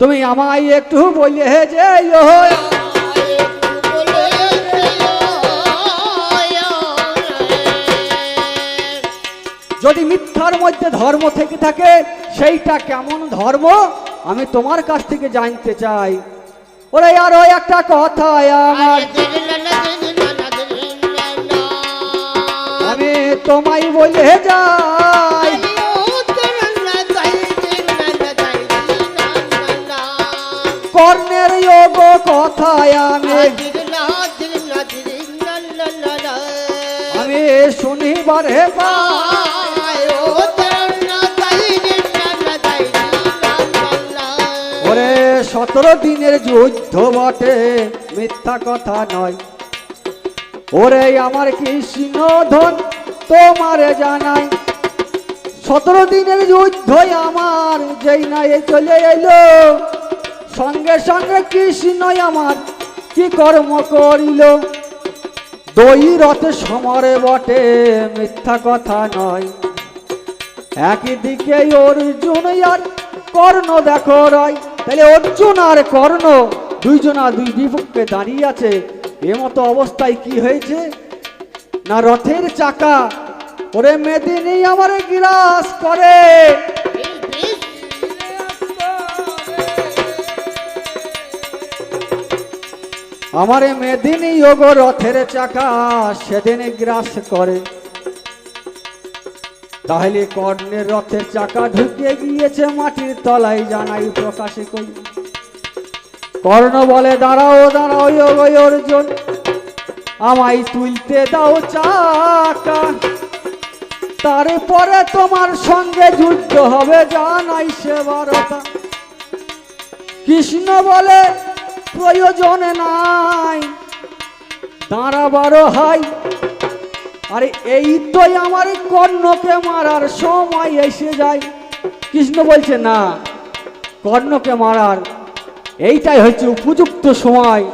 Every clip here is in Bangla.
তুমি আমায় একটু বলে হে যে যদি মিথ্যার মধ্যে ধর্ম থেকে থাকে, সেইটা কেমন ধর্ম? আমি তোমার কাছ থেকে জানতে চাই। ওরে আর ওই একটা কথা আমার। আমি তোমায় বলে যাই। কর্ণের যোগ কথায় আমি। আমি শুনিবারে ওরে সতেরো দিনের যুদ্ধ বটে, মিথ্যা কথা নয়। ওরে আমার কৃষ্ণ ধন তোমারে জানাই। সতেরো দিনের যুদ্ধ আমার, যেই না এ চলে এলো। সঙ্গে সঙ্গে কৃষ্ণ আমার কি কর্ম করিল? দই রথে সমরে বটে, মিথ্যা কথা নয়। একই দিকে অর্জুন আর কর্ণ দেখো রয়। তাহলে অর্জুন আর কর্ণ দুইজনা দুই বিপক্ষে দাঁড়িয়ে আছে। এমতো অবস্থায় কি হয়েছে? না রথের চাকা ওরে মেদিনী আমার গ্রাস করে। আমার মেদিনী যোগ রথের চাকা সেদিন গ্রাস করে। তাহলে কর্ণের রথের চাকা ঢুকে গিয়েছে মাটির তলায়, জানাই প্রকাশে করি। কর্ণ বলে, দাঁড়াও দাঁড়াও যোগ অর্জুন, আমায় তুলতে দাও চাকা। তারপরে তোমার সঙ্গে যুদ্ধ হবে, জানাই সে বারতা কৃষ্ণ বলে প্রয়োজন নাই। দাঁড়াবারও হয়। আরে এই তো আমার কর্ণকে মারার সময় এসে যায়। কৃষ্ণ বলছে, না, কর্ণকে মারার, এইটাই হচ্ছে উপযুক্ত সময়।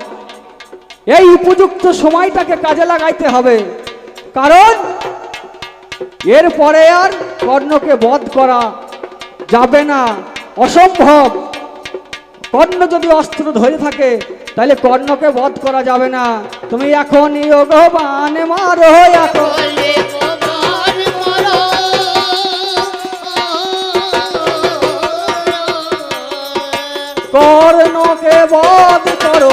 এই উপযুক্ত সময়টাকে কাজে লাগাইতে হবে। কারণ এরপরে আর কর্ণকে বধ করা যাবে না। অসম্ভব। কর্ণ যদি অস্ত্র ধরে থাকে তাহলে কর্ণকে বধ করা যাবে না। তুমি এখন যোগবান মারো এখন কর্ণকে বধ করো।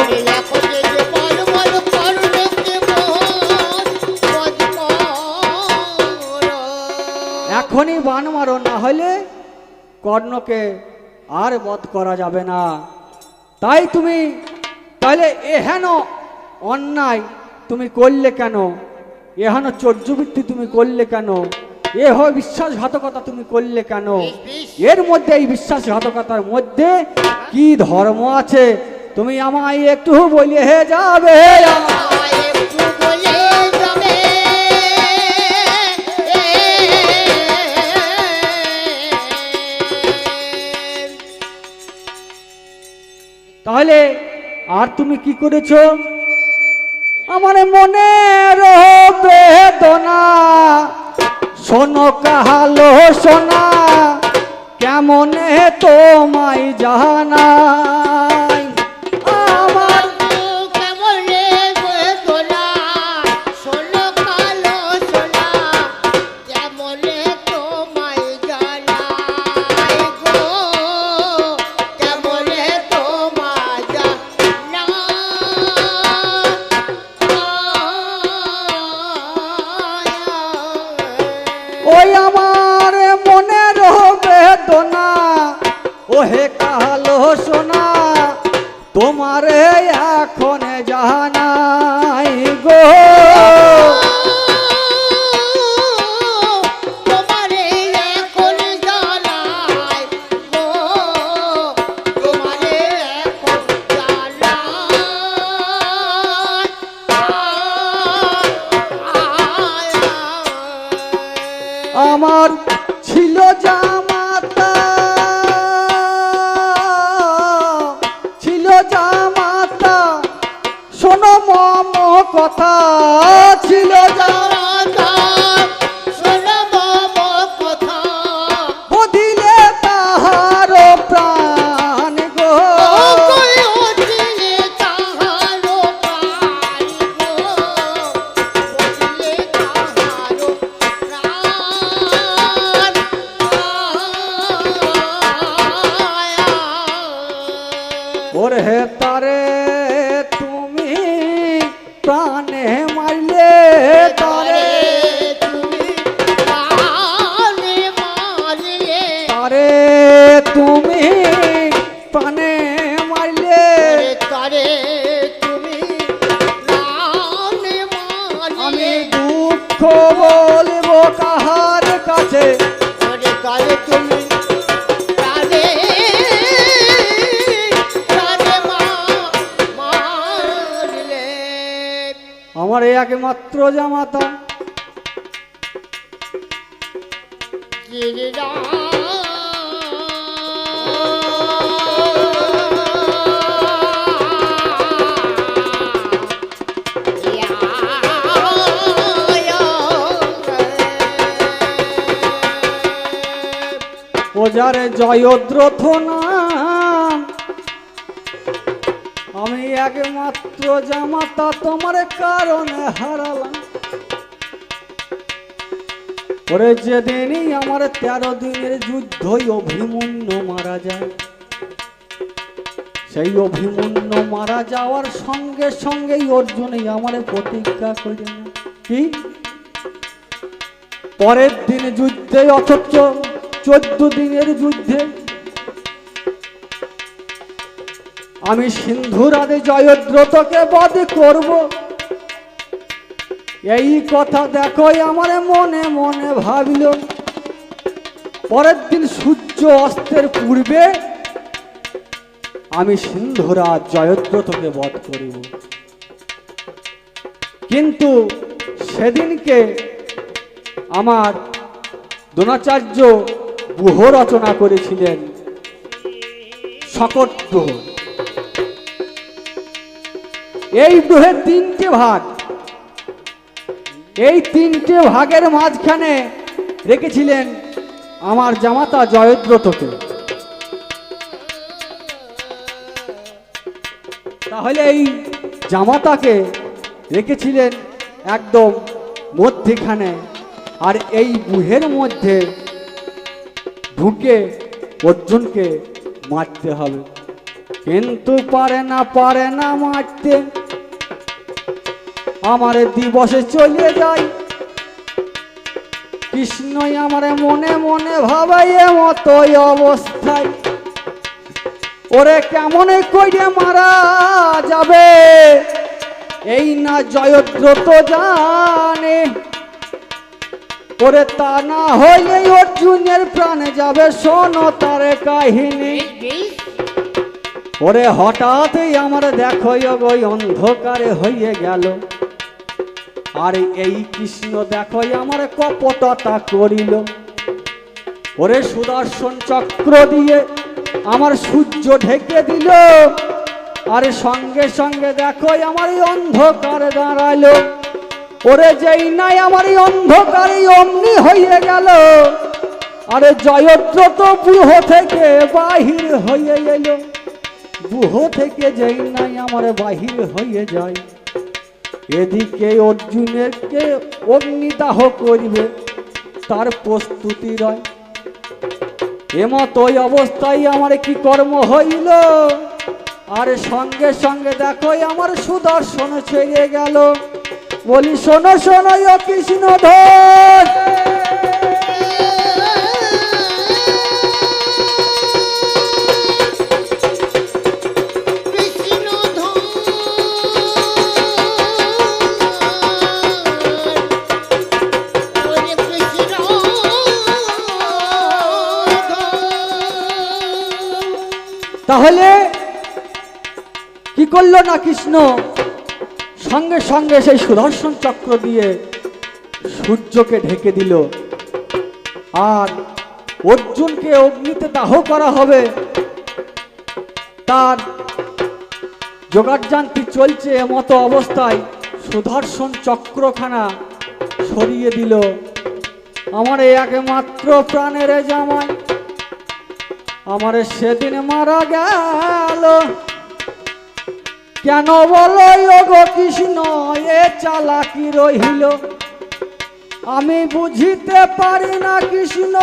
এখনই বান মারো না হলে কর্ণকে আর বধ করা যাবে না। তাই তুমি তাহলে এহেন অন্যায় তুমি করলে কেন? এহেন চর্যবৃত্তি তুমি করলে কেন? এ হয় বিশ্বাসঘাতকতা তুমি করলে কেন? এর মধ্যে এই বিশ্বাসঘাতকতার মধ্যে কি ধর্ম আছে? তুমি আমায় একটু বলে হে যাবে। আমার তাহলে আর তুমি কি করেছ? আমার মনে বেদনা শোনো কাহালো সোনা কেমন তোমায় জানাই কথা ছিল জামাতা কাহার কাছে তুমি আমার এই একমাত্র জামাতা। গিরিরা ওজারে জয়দ্রথ নাম আমি একমাত্র জামাতা, তোমার কারণে হারালাম। ওরে যেদিনই আমার তেরো দিনের যুদ্ধই অভিমন্যু মারা যায়। সেই অভিমন্যু মারা যাওয়ার সঙ্গে সঙ্গেই অর্জুনই আমার প্রতিজ্ঞা করে কি? পরের দিন যুদ্ধে অথচ চোদ্দ দিনের যুদ্ধে আমি সিন্ধুরাদে জয়দ্রতকে বধ করব। এই কথা দেখোই আমার মনে মনে ভাবিল। পরের দিন সূর্য অস্তের পূর্বে আমি সিন্ধুরা জয়দ্রতকে বধ করিব। কিন্তু সেদিনকে আমার দ্রোণাচার্য গুহ রচনা করেছিলেন সকট গ্রহ এই গ্রহের তিনটে ভাগ, এই তিনটে ভাগের মাঝখানে রেখেছিলেন আমার জামাতা জয়দ্রথকে। তাহলে এই জামাতাকে রেখেছিলেন একদম মধ্যেখানে, আর এই গুহের মধ্যে ঢুকে অর্জুনকে মারতে হবে। কিন্তু পারে না পারে না মারতে। আমার দিবসে চলে যায় কৃষ্ণই আমার মনে মনে ভাবাই মতোই অবস্থায়। ওরে কেমন কইরে মারা যাবে? এই না জয়দ্রত জানে। ওরে তা না হইলে অর্জুনের প্রাণে যাবে শোনো তারে কাহিনী। ওরে হঠাৎই আমার দেখো ওই অন্ধকারে হয়ে গেল। আর এই কৃষ্ণ দেখো আমার কপটতা করিল। ওরে সুদর্শন চক্র দিয়ে আমার সূর্য ঢেকে দিল। আরে সঙ্গে সঙ্গে দেখো আমার অন্ধকারে দাঁড়াল ওরে যেই নাই আমার এই অন্ধকারে, অমনি হয়ে গেল। আরে জয়দ্রত বুহ থেকে বাহির হয়ে এলো। বুহ থেকে যেই নাই আমার বাহির হয়ে যায়। এদিকে অর্জুনেরকে অগ্নিদাহ করবে, তার প্রস্তুতি রয়। এমতই অবস্থায় আমার কি কর্ম হইল? আর সঙ্গে সঙ্গে দেখো, আমার সুদর্শন ছেড়ে গেল। বলি শোনো শোনো কৃষ্ণ ধর তাহলে কি করল না কৃষ্ণ? সঙ্গে সঙ্গে সেই সুদর্শন চক্র দিয়ে সূর্যকে ঢেকে দিল। আর অর্জুনকে অগ্নিতে দাহ করা হবে। তার যোগাযান্তি চলছে মতো অবস্থায় সুদর্শন চক্রখানা সরিয়ে দিল। আমার একমাত্র প্রাণের জামাই, আমার সেদিন মারা গেল। কেন বলো গো কৃষ্ণ এ চালাকি রহিল? আমি বুঝিতে পারি না কৃষ্ণ।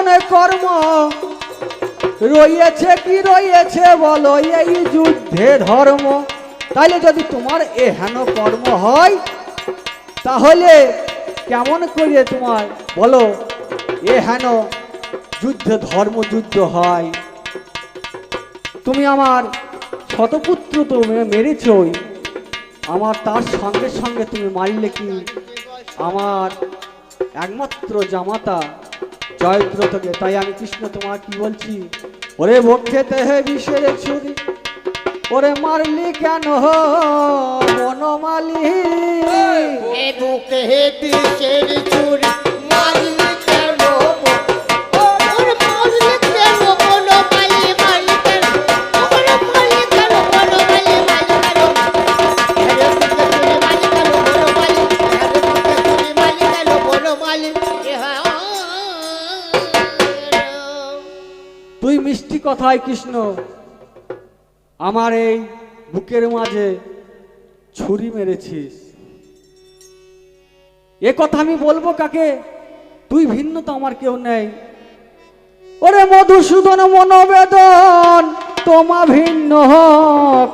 এমন কর্ম। রয়েছে কি রয়েছে বলো এই যুদ্ধে ধর্ম। তাইলে যদি তোমার এ হেন কর্ম হয়, তাহলে কেমন করে তোমার? বলো এ হেন যুদ্ধ ধর্ম যুদ্ধ হয়। তুমি আমার শতপুত্র তো মেরেছই। আমার তার সঙ্গে সঙ্গে তুমি মারলে কি? আমার একমাত্র জামাতা জয়দ্রথকে তাই আমি কৃষ্ণ তোমার কি বলছি? ওরে বক্ষে তেহে বিষের ছুরি, ওরে মারলি কেন বনমালি? বুকে বিষের ছুরি কথায় কৃষ্ণ। আমার এই বুকের মাঝে ছুরি মেরেছিস। এ কথা আমি বলব কাকে? তুই ভিন্ন তো আমার কেউ নেই। ওরে মধুসূদন মনোবেদন, তোমা ভিন্ন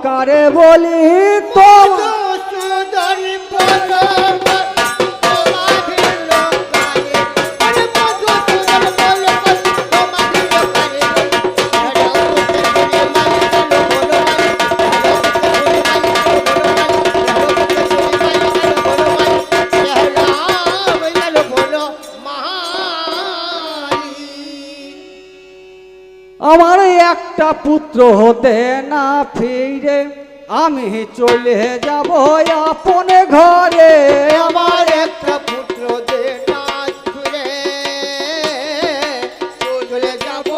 কারে বলি তোমা পুত্র হতে না ফিরে আমি চলে যাব আপন ঘরে। আমার একটা পুত্র চলে যাব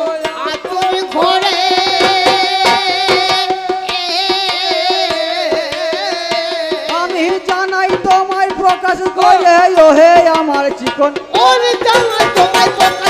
ঘরে। আমি জানাই তোমায় প্রকাশ করে ওহে আমার চিকন। ওর জানা তোমায় প্রকাশ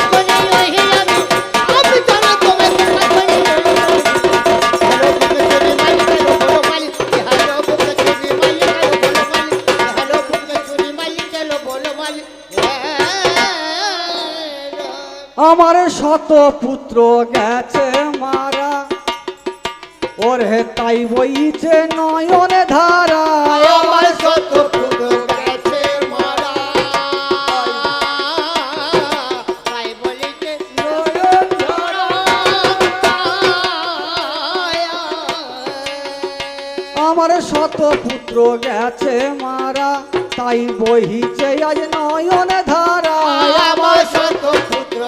শত পুত্র গেছে মারা? ওর হে তাই বইছে নয়নে ধারা। আমার শত পুত্র গেছে মারা? তাই বলিতে নয়ন আমার শত পুত্র গেছে মারা। তাই বহিছে আজ নয়নে ধারা। আমার শত পুত্র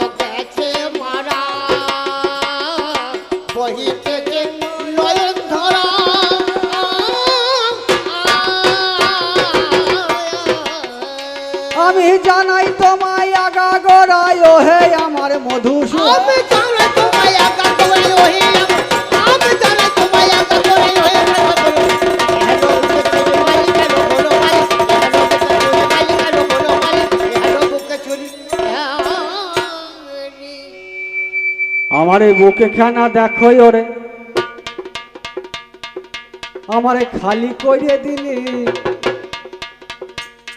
জানাই তোমায় আগা গড়ায় হে আমার মধুসূদন। আমি জানা তোমায় আমি হ্যালো বুকে চুরি আমার এই বুকে খানা দেখোই ওরে। আমারে খালি করে দিলি।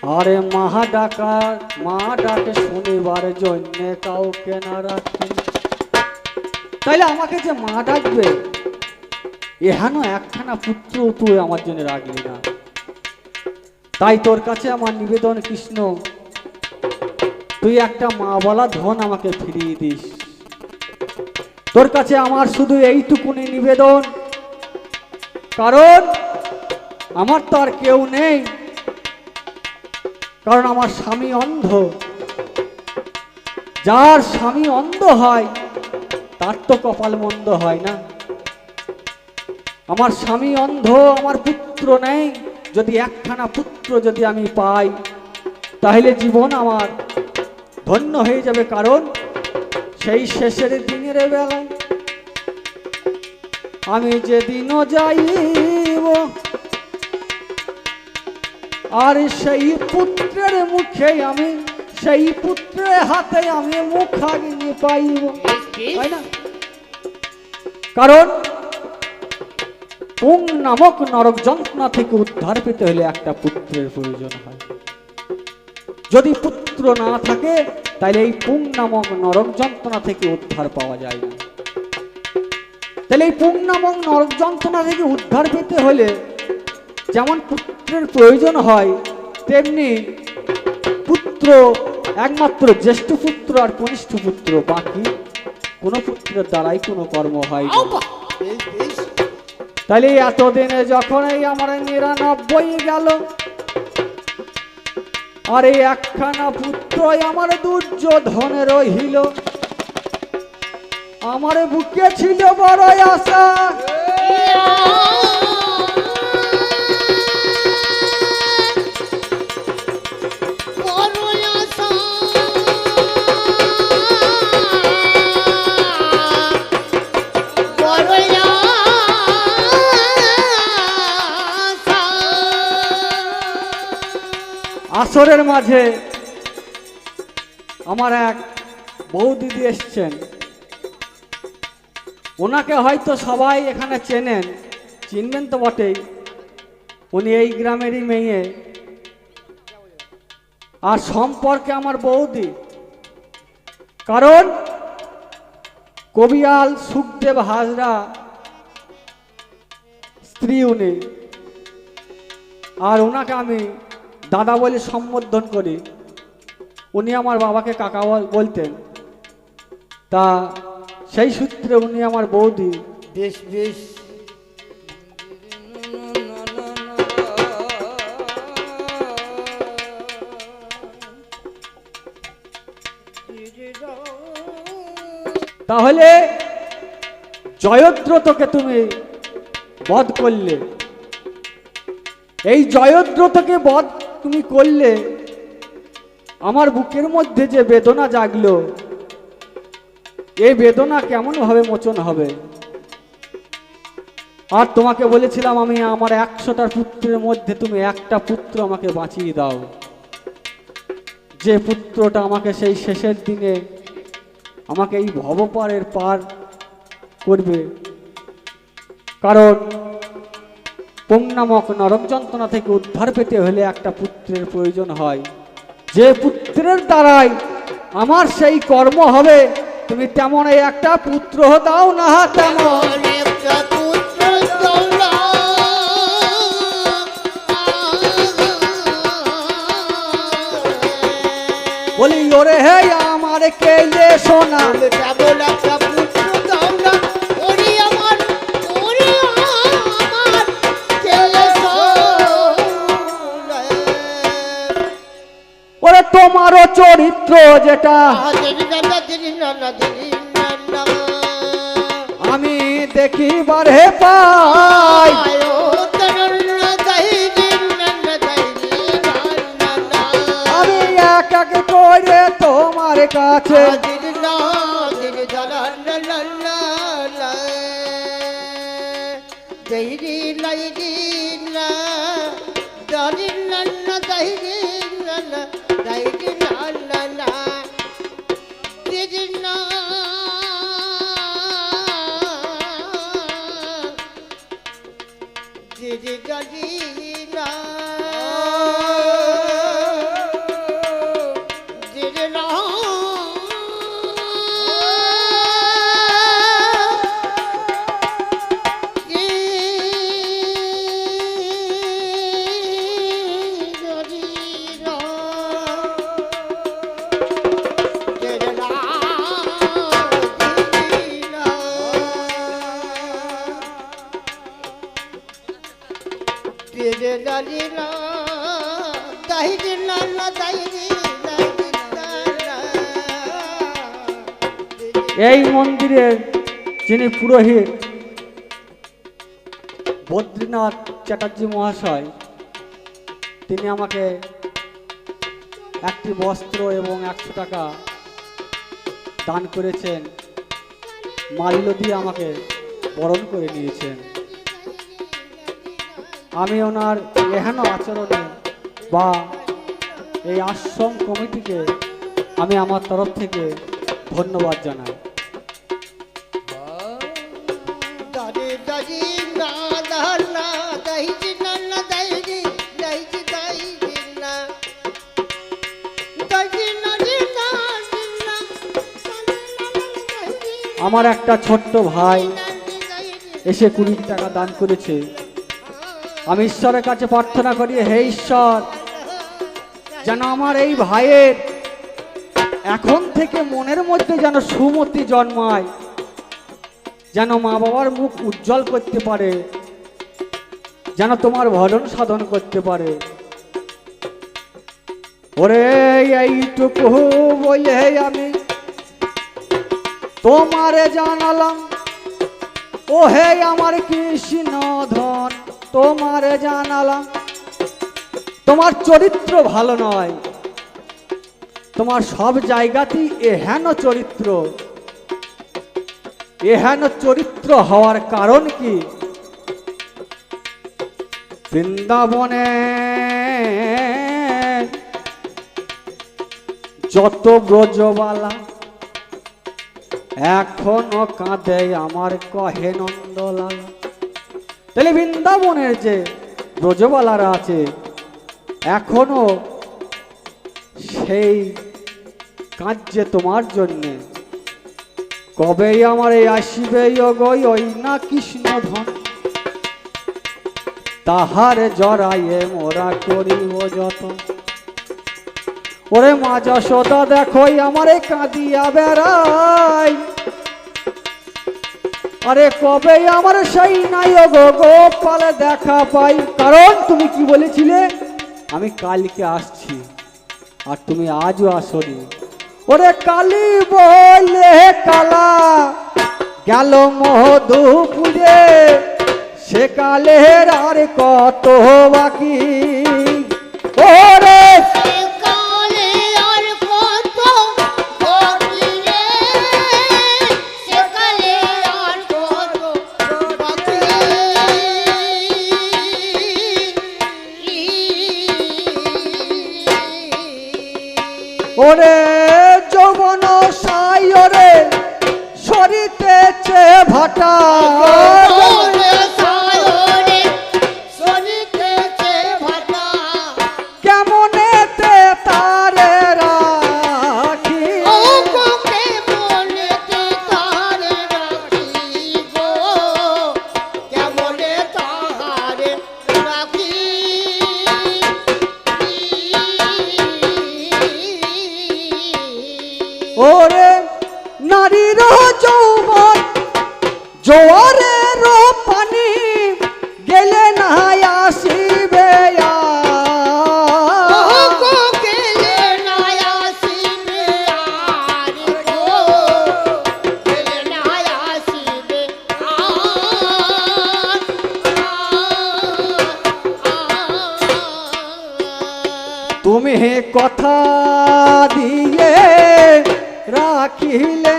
আরে মাহা ডাকার মা ডাকে শনিবার জন্য কাউকে না রাখি তাইলে আমাকে যে মা ডাকবে? এহানো একখানা পুত্র তুই আমার জন্য রাখলি না। তাই তোর কাছে আমার নিবেদন, কৃষ্ণ। তুই একটা মা বলা ধন আমাকে ফিরিয়ে দিস। তোর কাছে আমার শুধু এইটুকুনি নিবেদন। কারণ আমার তো আর কেউ নেই। কারণ আমার স্বামী অন্ধ। যার স্বামী অন্ধ হয়, তার তো কপাল মন্দ হয় না। আমার স্বামী অন্ধ, আমার পুত্র নেই। যদি একখানা পুত্র যদি আমি পাই, তাহলে জীবন আমার ধন্য হয়ে যাবে। কারণ সেই শেষের দিনের বেলায় আমি যেদিনও যাইব আর সেই পুত্রের মুখে আমি সেই পুত্রের হাতে আমি মুখ মুখাগ্নি পাইব। তাই না? কারণ পুং নামক নরক যন্ত্রণা থেকে উদ্ধার পেতে হলে একটা পুত্রের প্রয়োজন হয়। যদি পুত্র না থাকে তাহলে এই পুং নামক নরক যন্ত্রণা থেকে উদ্ধার পাওয়া যায় না। তাহলে এই পুং নামক নরক যন্ত্রণা থেকে উদ্ধার পেতে হলে যেমন পুত্রের প্রয়োজন হয় তেমনি পুত্র একমাত্র জ্যেষ্ঠ পুত্র আর কনিষ্ঠ পুত্র বাকি কোনো পুত্রের দ্বারাই কোনো কর্ম হয় তাহলে এতদিনে যখন এই আমার নিরানব্বই গেল আর এই একখানা পুত্রই আমার দুর্যোধনে রহিল। আমার বুকে ছিল বড় আশা। আসরের মাঝে আমার এক বউ দিদি এসছেন। ওনাকে হয়তো সবাই এখানে চেনেন, চিনবেন তো বটেই। উনি এই গ্রামেরই মেয়ে। আর সম্পর্কে আমার বৌদি। কারণ কবিয়াল সুখদেব হাজরা স্ত্রী উনি। আর ওনাকে আমি দাদা বলে সম্বোধন করি। উনি আমার বাবাকে কাকা বল- বলতেন। তা সেই সূত্রে উনি আমার বৌদি। বেশ বেশ। তাহলে জয়দ্রতকে তুমি বধ করলে। এই জয়দ্রতকে বধ তুমি করলে, আমার বুকের মধ্যে যে বেদনা জাগলো এই বেদনা কেমন ভাবে মোচন হবে? আর তোমাকে বলেছিলাম আমি আমার একশোটার পুত্রের মধ্যে তুমি একটা পুত্র আমাকে বাঁচিয়ে দাও। যে পুত্রটা আমাকে সেই শেষের দিনে আমাকে এই ভবপারের পার করবে। কারণ পুং নামক নরক যন্ত্রণা থেকে উদ্ধার পেতে হলে একটা পুত্রের প্রয়োজন হয়। যে পুত্রের দ্বারাই আমার সেই কর্ম হবে তুমি তেমন একটা পুত্র দাও না তেমন বলি ওরে হে আমার কেলে সোনা। চরিত্র যেটা আমি দেখিবার হে পাই আমি এক এক করে তোমার কাছে দিদি জানা না না না লাইদি না দাদি এই মন্দিরের যিনি পুরোহিত, বদ্রীনাথ চ্যাটার্জি মহাশয়, তিনি আমাকে একটি বস্ত্র এবং একশো টাকা দান করেছেন। মাল্য দিয়ে আমাকে বরণ করে নিয়েছেন। আমি ওনার এহেন আচরণে বা এই আশ্রম কমিটিকে আমি আমার তরফ থেকে ধন্যবাদ জানাই। আমার একটা ছোট্ট ভাই এসে কুড়ি টাকা দান করেছে। আমি ঈশ্বরের কাছে প্রার্থনা করি হে ঈশ্বর যেন আমার এই ভাইয়ের এখন থেকে মনের মধ্যে যেন সুমতি জন্মায়, যেন মা বাবার মুখ উজ্জ্বল করতে পারে, যেন তোমার ভজন সাধন করতে পারে। ওরে, এইটুকু বলে আমি তোমারে জানালাম ও হে আমার কৃষ্ণ ধন তোমারে জানালাম, তোমার চরিত্র ভালো নয়। তোমার সব জায়গাতেই এহেন চরিত্র। এহেন চরিত্র হওয়ার কারণ কি? বৃন্দাবনে যত ব্রজবালা এখনও কাঁদে আমার কহে নন্দলালা। তাহলে বৃন্দাবনের যে ব্রজবালারা আছে, এখনও সেই কাঁদছে তোমার জন্যে। কবে আমার আসিবে ওই না কৃষ্ণ ধন। তাহার জড়াইয়ে মোরা করিব যত ওরে মা যশোদা দেখো আমারে কাঁদিয়া বেড়াই। আরে কবে আমার সেই নাই গো গোপালে দেখা পাই। কারণ তুমি কি বলেছিলে? আমি কালকে আসছি, আর তুমি আজও আসনি। ওরে কালি বলে কালা গেল মধুপুরে। সে কালের আর কত বাকি? ওরে ওরে সরিতেছে রাখিলে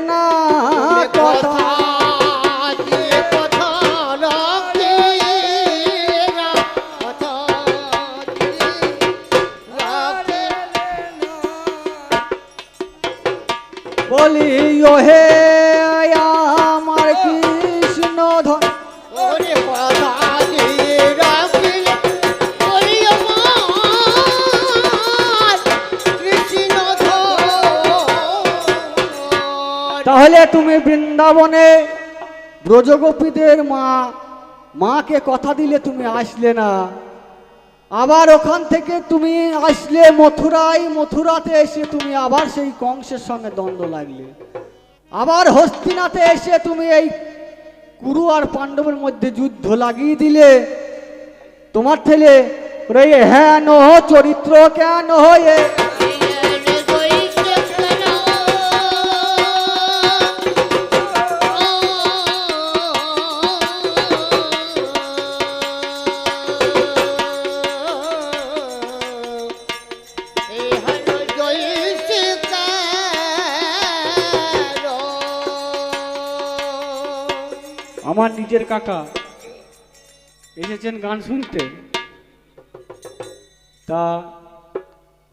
বৃন্দাবনে ব্রজগোপীদের মা, মাকে কথা দিলে তুমি আসলে না। আবার ওখান থেকে তুমি আসলে মথুরায়, মথুরাতে এসে তুমি আবার সেই কংসের সঙ্গে দ্বন্দ্ব লাগলে। আবার হস্তিনাতে এসে তুমি এই কুরু আর পাণ্ডবের মধ্যে যুদ্ধ লাগিয়ে দিলে। তোমার ছেলে হ্যাঁ চরিত্র কেন হয়ে নিজের কাকা এসেছেন গান শুনতে। তা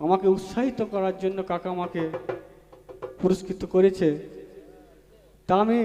আমাকে উৎসাহিত করার জন্য কাকা আমাকে পুরস্কৃত করেছে। তা আমি